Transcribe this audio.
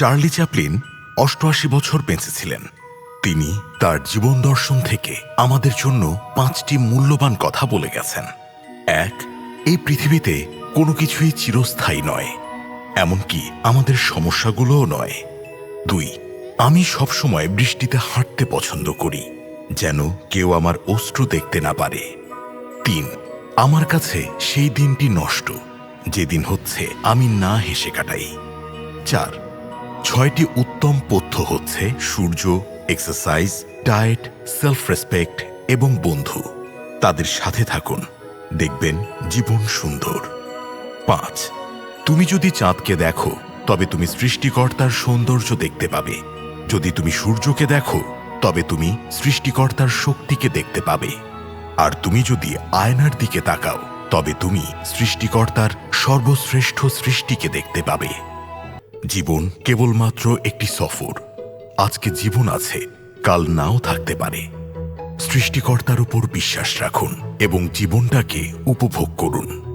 Charlie Chaplin অষ্টআশি বছর বেঁচেছিলেন। তিনি তার জীবন দর্শন থেকে আমাদের জন্য পাঁচটি মূল্যবান কথা বলে গেছেন। এক, এই পৃথিবীতে কোনো কিছুই চিরস্থায়ী নয়, এমনকি আমাদের সমস্যাগুলোও নয়। দুই, আমি সবসময় বৃষ্টিতে হাঁটতে পছন্দ করি, যেন কেউ আমার অশ্রু দেখতে না পারে। তিন, আমার কাছে সেই দিনটি নষ্ট, যেদিন হচ্ছে আমি না হেসে কাটাই। চার ছয়টি উত্তম পথ্য হচ্ছে সূর্য এক্সারসাইজ ডায়েট সেলফ রেসপেক্ট এবং বন্ধু। তাদের সাথে থাকুন। দেখবেন জীবন সুন্দর। পাঁচ, তুমি যদি চাঁদকে দেখো, তবে তুমি সৃষ্টিকর্তার সৌন্দর্য দেখতে পাবে। যদি তুমি সূর্যকে দেখো, তবে তুমি সৃষ্টিকর্তার শক্তিকে দেখতে পাবে। আর তুমি যদি আয়নার দিকে তাকাও, তবে তুমি সৃষ্টিকর্তার সর্বশ্রেষ্ঠ সৃষ্টিকে দেখতে পাবে। জীবন কেবলমাত্র একটি সফর। আজকে জীবন আছে, কাল নাও থাকতে পারে। সৃষ্টিকর্তার উপর বিশ্বাস রাখুন এবং জীবনটাকে উপভোগ করুন।